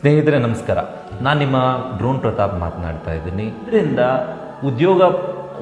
ಸ್ನೇಹಿತರೆ, ನಮಸ್ಕಾರ. ನಾನು ನಿಮ್ಮ ಡ್ರೋನ್ ಪ್ರತಾಪ್ ಮಾತನಾಡ್ತಾ ಇದ್ದೀನಿ. ಇದರಿಂದ ಉದ್ಯೋಗ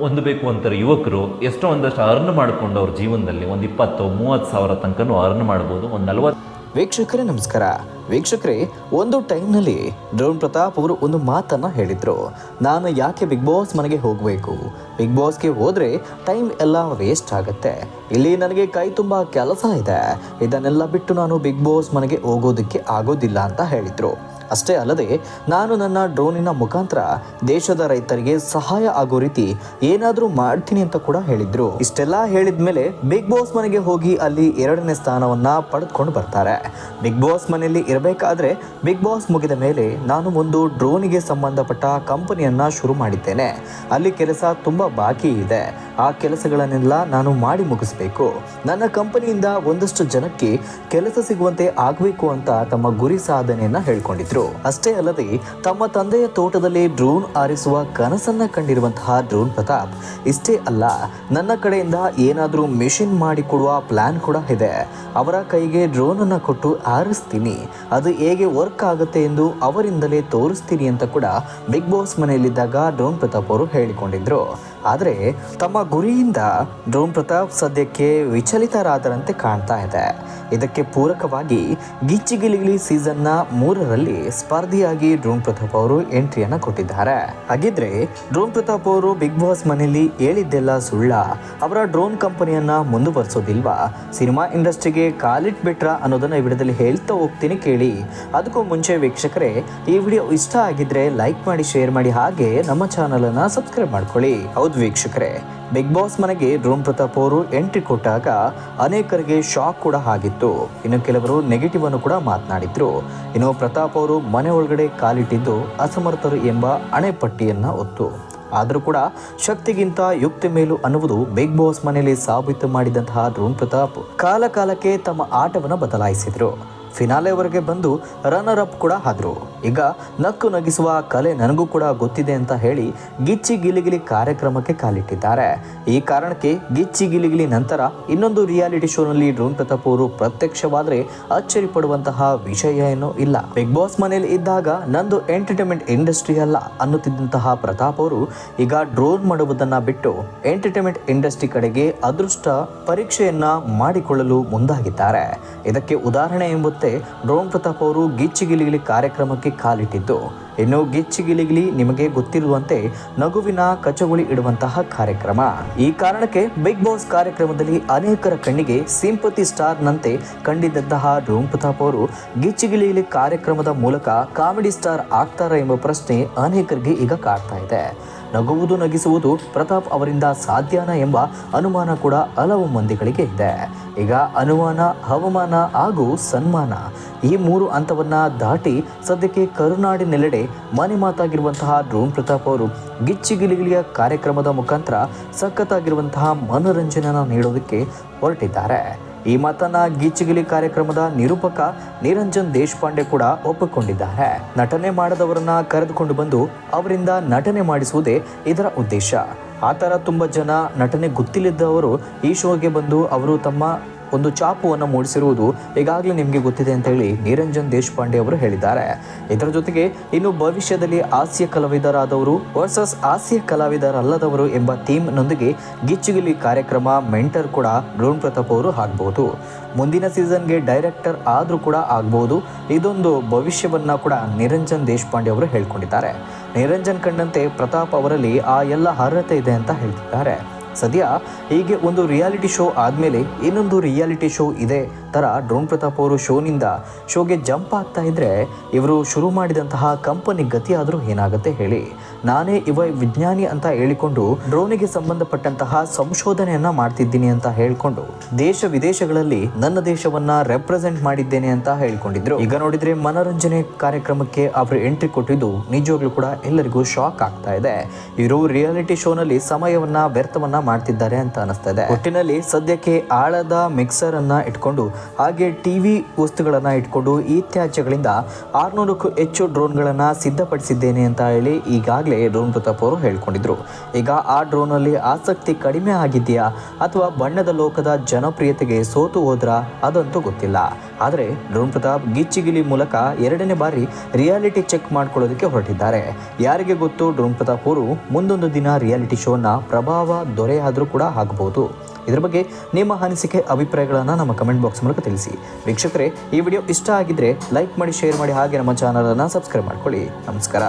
ಹೊಂದಬೇಕು ಅಂತಾರೆ ಯುವಕರು, ಎಷ್ಟೋ ಒಂದಷ್ಟು ಅರ್ನ್ ಮಾಡಿಕೊಂಡು ಅವ್ರ ಜೀವನದಲ್ಲಿ ಒಂದು ಇಪ್ಪತ್ತು, ಮೂವತ್ತು ಸಾವಿರ ತನಕನೂ ಅರ್ನ್ ಮಾಡ್ಬೋದು, ಒಂದು ನಲ್ವತ್ತು ವೀಕ್ಷಕರೇ, ನಮಸ್ಕಾರ. ವೀಕ್ಷಕರೇ, ಒಂದು ಟೈಮ್ನಲ್ಲಿ ಡ್ರೋನ್ ಪ್ರತಾಪ್ ಅವರು ಒಂದು ಮಾತನ್ನ ಹೇಳಿದ್ರು. ನಾನು ಯಾಕೆ ಬಿಗ್ ಬಾಸ್ ಮನೆಗೆ ಹೋಗಬೇಕು? ಬಿಗ್ ಬಾಸ್ಗೆ ಹೋದರೆ ಟೈಮ್ ಎಲ್ಲ ವೇಸ್ಟ್ ಆಗುತ್ತೆ. ಇಲ್ಲಿ ನನಗೆ ಕೈ ತುಂಬ ಕೆಲಸ ಇದೆ. ಇದನ್ನೆಲ್ಲ ಬಿಟ್ಟು ನಾನು ಬಿಗ್ ಬಾಸ್ ಮನೆಗೆ ಹೋಗೋದಕ್ಕೆ ಆಗೋದಿಲ್ಲ ಅಂತ ಹೇಳಿದ್ರು. ಅಷ್ಟೇ ಅಲ್ಲದೆ ನಾನು ನನ್ನ ಡ್ರೋನಿನ ಮುಖಾಂತರ ದೇಶದ ರೈತರಿಗೆ ಸಹಾಯ ಆಗೋ ರೀತಿ ಏನಾದರೂ ಮಾಡ್ತೀನಿ ಅಂತ ಕೂಡ ಹೇಳಿದ್ರು. ಇಷ್ಟೆಲ್ಲ ಹೇಳಿದ್ಮೇಲೆ ಬಿಗ್ ಬಾಸ್ ಮನೆಗೆ ಹೋಗಿ ಅಲ್ಲಿ ಎರಡನೇ ಸ್ಥಾನವನ್ನ ಪಡೆದುಕೊಂಡು ಬರ್ತಾರೆ. ಬಿಗ್ ಬಾಸ್ ಮನೆಯಲ್ಲಿ ಇರಬೇಕಾದ್ರೆ ಬಿಗ್ ಬಾಸ್ ಮುಗಿದ ಮೇಲೆ ನಾನು ಒಂದು ಡ್ರೋನಿಗೆ ಸಂಬಂಧಪಟ್ಟ ಕಂಪನಿಯನ್ನ ಶುರು ಮಾಡಿದ್ದೇನೆ. ಅಲ್ಲಿ ಕೆಲಸ ತುಂಬಾ ಬಾಕಿ ಇದೆ. ಆ ಕೆಲಸಗಳನ್ನೆಲ್ಲ ನಾನು ಮಾಡಿ ಮುಗಿಸ್ಬೇಕು. ನನ್ನ ಕಂಪನಿಯಿಂದ ಒಂದಷ್ಟು ಜನಕ್ಕೆ ಕೆಲಸ ಸಿಗುವಂತೆ ಆಗಬೇಕು ಅಂತ ತಮ್ಮ ಗುರಿ ಸಾಧನೆಯನ್ನ ಹೇಳ್ಕೊಂಡಿದ್ರು. ಅಷ್ಟೇ ಅಲ್ಲದೆ, ತಮ್ಮ ತಂದೆಯ ತೋಟದಲ್ಲಿ ಡ್ರೋನ್ ಆರಿಸುವ ಕನಸನ್ನ ಕಂಡಿರುವಂತಹ ಡ್ರೋನ್ ಪ್ರತಾಪ್, ಇಷ್ಟೇ ಅಲ್ಲ, ನನ್ನ ಕಡೆಯಿಂದ ಏನಾದರೂ ಮೆಷಿನ್ ಮಾಡಿಕೊಡುವ ಪ್ಲಾನ್ ಕೂಡ ಇದೆ. ಅವರ ಕೈಗೆ ಡ್ರೋನ್ ಅನ್ನ ಕೊಟ್ಟು ಆರಿಸ್ತೀನಿ. ಅದು ಹೇಗೆ ವರ್ಕ್ ಆಗುತ್ತೆ ಎಂದು ಅವರಿಂದಲೇ ತೋರಿಸ್ತೀನಿ ಅಂತ ಕೂಡ ಬಿಗ್ ಬಾಸ್ ಮನೆಯಲ್ಲಿದ್ದಾಗ ಡ್ರೋನ್ ಪ್ರತಾಪ್ ಅವರು ಹೇಳಿಕೊಂಡಿದ್ರು. ಆದರೆ ತಮ್ಮ ಗುರಿಯಿಂದ ಡ್ರೋನ್ ಪ್ರತಾಪ್ ಸದ್ಯಕ್ಕೆ ವಿಚಲಿತರಾದರಂತೆ ಕಾಣ್ತಾ ಇದೆ. ಇದಕ್ಕೆ ಪೂರಕವಾಗಿ ಗಿಚ್ಚಿಗಿಲಿಗಿಲಿ ಸೀಸನ್ನ ಮೂರರಲ್ಲಿ ಸ್ಪರ್ಧಿಯಾಗಿ ಡ್ರೋನ್ ಪ್ರತಾಪ್ ಅವರು ಎಂಟ್ರಿಯನ್ನ ಕೊಟ್ಟಿದ್ದಾರೆ. ಹಾಗಿದ್ರೆ ಡ್ರೋನ್ ಪ್ರತಾಪ್ ಅವರು ಬಿಗ್ ಬಾಸ್ ಮನೆಯಲ್ಲಿ ಹೇಳಿದ್ದೆಲ್ಲ ಸುಳ್ಳ. ಅವರ ಡ್ರೋನ್ ಕಂಪನಿಯನ್ನ ಮುಂದುವರಿಸೋದಿಲ್ವಾ? ಸಿನಿಮಾ ಇಂಡಸ್ಟ್ರಿಗೆ ಕಾಲಿಟ್ಬಿಟ್ರ ಅನ್ನೋದನ್ನ ಈ ವಿಡಿಯೋದಲ್ಲಿ ಹೇಳ್ತಾ ಹೋಗ್ತೀನಿ ಕೇಳಿ. ಅದಕ್ಕೂ ಮುಂಚೆ ವೀಕ್ಷಕರೇ, ಈ ವಿಡಿಯೋ ಇಷ್ಟ ಆಗಿದ್ರೆ ಲೈಕ್ ಮಾಡಿ, ಶೇರ್ ಮಾಡಿ, ಹಾಗೆ ನಮ್ಮ ಚಾನಲ್ ಅನ್ನ ಸಬ್ಸ್ಕ್ರೈಬ್ ಮಾಡ್ಕೊಳ್ಳಿ. ಹೌದು ವೀಕ್ಷಕರೇ ಬಿಗ್ ಬಾಸ್ ಮನೆಗೆ ಡ್ರೋನ್ ಪ್ರತಾಪ್ ಅವರು ಎಂಟ್ರಿ ಕೊಟ್ಟಾಗ ಅನೇಕರಿಗೆ ಶಾಕ್ ಕೂಡ ಆಗಿತ್ತು. ಇನ್ನು ಕೆಲವರು ನೆಗೆಟಿವ್ ಅನ್ನು ಕೂಡ ಮಾತನಾಡಿದ್ರು. ಇನ್ನು ಪ್ರತಾಪ್ ಅವರು ಮನೆ ಒಳಗಡೆ ಕಾಲಿಟ್ಟಿದ್ದು ಅಸಮರ್ಥರು ಎಂಬ ಅಣೆಪಟ್ಟಿಯನ್ನು ಹೊತ್ತು. ಆದರೂ ಕೂಡ ಶಕ್ತಿಗಿಂತ ಯುಕ್ತಿ ಮೇಲು ಅನ್ನುವುದು ಬಿಗ್ ಬಾಸ್ ಮನೆಯಲ್ಲಿ ಸಾಬೀತು ಮಾಡಿದಂತಹ ಡ್ರೋನ್ ಪ್ರತಾಪ್ ಕಾಲ ಕಾಲಕ್ಕೆ ತಮ್ಮ ಆಟವನ್ನು ಬದಲಾಯಿಸಿದ್ರು. ಫಿನಾಲೆವರೆಗೆ ಬಂದು ರನ್ನರ್ ಅಪ್ ಕೂಡ ಆದ್ರು. ಈಗ ನಕ್ಕು ನಗಿಸುವ ಕಲೆ ನನಗೂ ಕೂಡ ಗೊತ್ತಿದೆ ಅಂತ ಹೇಳಿ ಗಿಚ್ಚಿ ಗಿಲಿಗಿಲಿ ಕಾರ್ಯಕ್ರಮಕ್ಕೆ ಕಾಲಿಟ್ಟಿದ್ದಾರೆ. ಈ ಕಾರಣಕ್ಕೆ ಗಿಚ್ಚಿ ಗಿಲಿಗಿಲಿ ನಂತರ ಇನ್ನೊಂದು ರಿಯಾಲಿಟಿ ಶೋನಲ್ಲಿ ಡ್ರೋನ್ ಪ್ರತಾಪ್ ಅವರು ಪ್ರತ್ಯಕ್ಷವಾದರೆ ಅಚ್ಚರಿ ಪಡುವಂತಹ ವಿಷಯ ಏನೂ ಇಲ್ಲ. ಬಿಗ್ ಬಾಸ್ ಮನೆಯಲ್ಲಿ ಇದ್ದಾಗ ನಂದು ಎಂಟರ್ಟೈನ್ಮೆಂಟ್ ಇಂಡಸ್ಟ್ರಿ ಅಲ್ಲ ಅನ್ನುತ್ತಿದ್ದಂತಹ ಪ್ರತಾಪ್ ಅವರು ಈಗ ಡ್ರೋನ್ ಮಾಡುವುದನ್ನು ಬಿಟ್ಟು ಎಂಟರ್ಟೈನ್ಮೆಂಟ್ ಇಂಡಸ್ಟ್ರಿ ಕಡೆಗೆ ಅದೃಷ್ಟ ಪರೀಕ್ಷೆಯನ್ನ ಮಾಡಿಕೊಳ್ಳಲು ಮುಂದಾಗಿದ್ದಾರೆ. ಇದಕ್ಕೆ ಉದಾಹರಣೆ ಎಂಬುತ್ತೆ ಡ್ರೋನ್ ಪ್ರತಾಪ್ ಅವರು ಗಿಚ್ಚಿಗಿಲಿಗಿಲಿ ಕಾರ್ಯಕ್ರಮಕ್ಕೆ ಕಾಲಿಟ್ಟಿದ್ದು. ಇನ್ನು ಗಿಚ್ಚಿಗಿಲಿಗಿಲಿ ನಿಮಗೆ ಗೊತ್ತಿರುವಂತೆ ನಗುವಿನ ಕಚಗುಳಿ ಇಡುವಂತಹ ಕಾರ್ಯಕ್ರಮ. ಈ ಕಾರಣಕ್ಕೆ ಬಿಗ್ ಬಾಸ್ ಕಾರ್ಯಕ್ರಮದಲ್ಲಿ ಅನೇಕರ ಕಣ್ಣಿಗೆ ಸಿಂಪತಿ ಸ್ಟಾರ್ ನಂತೆ ಕಂಡಿದ್ದಂತಹ ರೋಮ್ ಪ್ರತಾಪ್ ಅವರು ಗಿಚ್ಚಿಗಿಲಿಗಿಲಿ ಕಾರ್ಯಕ್ರಮದ ಮೂಲಕ ಕಾಮಿಡಿ ಸ್ಟಾರ್ ಆಗ್ತಾರಾ ಎಂಬ ಪ್ರಶ್ನೆ ಅನೇಕರಿಗೆ ಈಗ ಕಾಡ್ತಾ ಇದೆ. ನಗುವುದು, ನಗಿಸುವುದು ಪ್ರತಾಪ್ ಅವರಿಂದ ಸಾಧ್ಯನಾ ಎಂಬ ಅನುಮಾನ ಕೂಡ ಹಲವು ಮಂದಿಗಳಿಗೆ ಇದೆ. ಈಗ ಅನುಮಾನ ಹವಾಮಾನ ಹಾಗೂ ಸನ್ಮಾನ ಈ ಮೂರು ಹಂತವನ್ನು ದಾಟಿ ಸದ್ಯಕ್ಕೆ ಕರುನಾಡಿನೆಲ್ಲೆಡೆ ಮನೆ ಮಾತಾಗಿರುವಂತಹ ಡ್ರೋನ್ ಪ್ರತಾಪ್ ಅವರು ಗಿಚ್ಚಿಗಿಲಿಗಿಲಿಯ ಕಾರ್ಯಕ್ರಮದ ಮುಖಾಂತರ ಸಖತ್ತಾಗಿರುವಂತಹ ಮನೋರಂಜನೆಯನ್ನು ನೀಡೋದಕ್ಕೆ ಹೊರಟಿದ್ದಾರೆ. ಈ ಮಾತನ್ನ ಗೀಚಿಗಿಲಿ ಕಾರ್ಯಕ್ರಮದ ನಿರೂಪಕ ನಿರಂಜನ್ ದೇಶಪಾಂಡೆ ಕೂಡ ಒಪ್ಪಿಕೊಂಡಿದ್ದಾರೆ. ನಟನೆ ಮಾಡದವರನ್ನ ಕರೆದುಕೊಂಡು ಬಂದು ಅವರಿಂದ ನಟನೆ ಮಾಡಿಸುವುದೇ ಇದರ ಉದ್ದೇಶ. ಆ ಥರ ತುಂಬ ಜನ ನಟನೆ ಗೊತ್ತಿಲ್ಲದವರು ಈ ಶೋಗೆ ಬಂದು ಅವರು ತಮ್ಮ ಒಂದು ಚಾಪುವನ್ನು ಮೂಡಿಸಿರುವುದು ಈಗಾಗಲೇ ನಿಮಗೆ ಗೊತ್ತಿದೆ ಅಂತ ಹೇಳಿ ನಿರಂಜನ್ ದೇಶಪಾಂಡೆ ಅವರು ಹೇಳಿದ್ದಾರೆ. ಇದರ ಜೊತೆಗೆ ಇನ್ನು ಭವಿಷ್ಯದಲ್ಲಿ ಹಾಸ್ಯ ಕಲಾವಿದರಾದವರು ವರ್ಸಸ್ ಹಾಸ್ಯ ಕಲಾವಿದರಲ್ಲದವರು ಎಂಬ ಥೀಮ್ನೊಂದಿಗೆ ಗಿಚ್ಚುಗಿಲಿ ಕಾರ್ಯಕ್ರಮ ಮೆಂಟರ್ ಕೂಡ ಡ್ರೋನ್ ಪ್ರತಾಪ್ ಅವರು ಆಗ್ಬಹುದು ಮುಂದಿನ ಸೀಸನ್ಗೆ ಡೈರೆಕ್ಟರ್ ಆದರೂ ಕೂಡ ಆಗ್ಬಹುದು ಇದೊಂದು ಭವಿಷ್ಯವನ್ನ ಕೂಡ ನಿರಂಜನ್ ದೇಶಪಾಂಡೆ ಅವರು ಹೇಳ್ಕೊಂಡಿದ್ದಾರೆ. ನಿರಂಜನ್ ಕಂಡಂತೆ ಪ್ರತಾಪ್ ಅವರಲ್ಲಿ ಆ ಎಲ್ಲ ಅರ್ಹತೆ ಇದೆ ಅಂತ ಹೇಳ್ತಿದ್ದಾರೆ. ಸದ್ಯ ಹೀಗೆ ಒಂದು ರಿಯಾಲಿಟಿ ಶೋ ಆದಮೇಲೆ ಇನ್ನೊಂದು ರಿಯಾಲಿಟಿ ಶೋ ಇದೆ ಥರ ಡ್ರೋನ್ ಪ್ರತಾಪ್ ಅವರು ಶೋನಿಂದ ಶೋಗೆ ಜಂಪ್ ಆಗ್ತಾ ಇದ್ರೆ ಇವರು ಶುರು ಮಾಡಿದಂತಹ ಕಂಪನಿ ಗತಿಯಾದರೂ ಏನಾಗುತ್ತೆ ಹೇಳಿ. ನಾನೇ ಇವ ವಿಜ್ಞಾನಿ ಅಂತ ಹೇಳಿಕೊಂಡು ಡ್ರೋನಿಗೆ ಸಂಬಂಧಪಟ್ಟಂತಹ ಸಂಶೋಧನೆಯನ್ನ ಮಾಡ್ತಿದ್ದೀನಿ ಅಂತ ಹೇಳ್ಕೊಂಡು ದೇಶ ವಿದೇಶಗಳಲ್ಲಿ ನನ್ನ ದೇಶವನ್ನ ರೆಪ್ರೆಸೆಂಟ್ ಮಾಡಿದ್ದೇನೆ ಅಂತ ಹೇಳ್ಕೊಂಡಿದ್ರು. ಈಗ ನೋಡಿದ್ರೆ ಮನೋರಂಜನೆ ಕಾರ್ಯಕ್ರಮಕ್ಕೆ ಅವರು ಎಂಟ್ರಿ ಕೊಟ್ಟಿದ್ದು ನಿಜವಾಗ್ಲೂ ಕೂಡ ಎಲ್ಲರಿಗೂ ಶಾಕ್ ಆಗ್ತಾ ಇದೆ. ಇವರು ರಿಯಾಲಿಟಿ ಶೋನಲ್ಲಿ ಸಮಯವನ್ನ, ವ್ಯರ್ಥವನ್ನ ಮಾಡ್ತಿದ್ದಾರೆ ಅಂತ ಅನಿಸ್ತಾ ಇದೆ. ಒಟ್ಟಿನಲ್ಲಿ ಸದ್ಯಕ್ಕೆ ಆಳದ ಮಿಕ್ಸರ್ ಅನ್ನ ಇಟ್ಕೊಂಡು ಹಾಗೆ ಟಿವಿ ವಸ್ತುಗಳನ್ನ ಇಟ್ಕೊಂಡು ಈ ತ್ಯಾಜ್ಯಗಳಿಂದ ಆರ್ನೂರಕ್ಕೂ ಹೆಚ್ಚು ಡ್ರೋನ್ಗಳನ್ನ ಸಿದ್ಧಪಡಿಸಿದ್ದೇನೆ ಅಂತ ಹೇಳಿ ಈಗಾಗಲೇ ಡ್ರೋನ್ ಪ್ರತಾಪ್ ಅವರು ಹೇಳ್ಕೊಂಡಿದ್ರು. ಈಗ ಆ ಡ್ರೋನ್ ಅಲ್ಲಿ ಆಸಕ್ತಿ ಕಡಿಮೆ ಆಗಿದೆಯಾ ಅಥವಾ ಬಣ್ಣದ ಲೋಕದ ಜನಪ್ರಿಯತೆಗೆ ಸೋತು ಹೋದ್ರ ಅದಂತೂ ಗೊತ್ತಿಲ್ಲ. ಆದರೆ ಡ್ರೋನ್ ಪ್ರತಾಪ್ ಗಿಚ್ಚಿಗಿಲಿ ಮೂಲಕ ಎರಡನೇ ಬಾರಿ ರಿಯಾಲಿಟಿ ಚೆಕ್ ಮಾಡ್ಕೊಳ್ಳೋದಕ್ಕೆ ಹೊರಟಿದ್ದಾರೆ. ಯಾರಿಗೆ ಗೊತ್ತು ಡ್ರೋನ್ ಪ್ರತಾಪ್ ಅವರು ಮುಂದೊಂದು ದಿನ ರಿಯಾಲಿಟಿ ಶೋನ ಪ್ರಭಾವ ದೊರೆಯಾದರೂ ಕೂಡ ಆಗಬಹುದು ಇದರ ಬಗ್ಗೆ ನಿಮ್ಮ ಅನಿಸಿಕೆ, ಅಭಿಪ್ರಾಯಗಳನ್ನು ನಮ್ಮ ಕಮೆಂಟ್ ಬಾಕ್ಸ್ ಮೂಲಕ ತಿಳಿಸಿ. ವೀಕ್ಷಕರೇ, ಈ ವಿಡಿಯೋ ಇಷ್ಟ ಆಗಿದ್ರೆ ಲೈಕ್ ಮಾಡಿ, ಶೇರ್ ಮಾಡಿ, ಹಾಗೆ ನಮ್ಮ ಚಾನಲನ್ನು ಸಬ್ಸ್ಕ್ರೈಬ್ ಮಾಡ್ಕೊಳ್ಳಿ. ನಮಸ್ಕಾರ.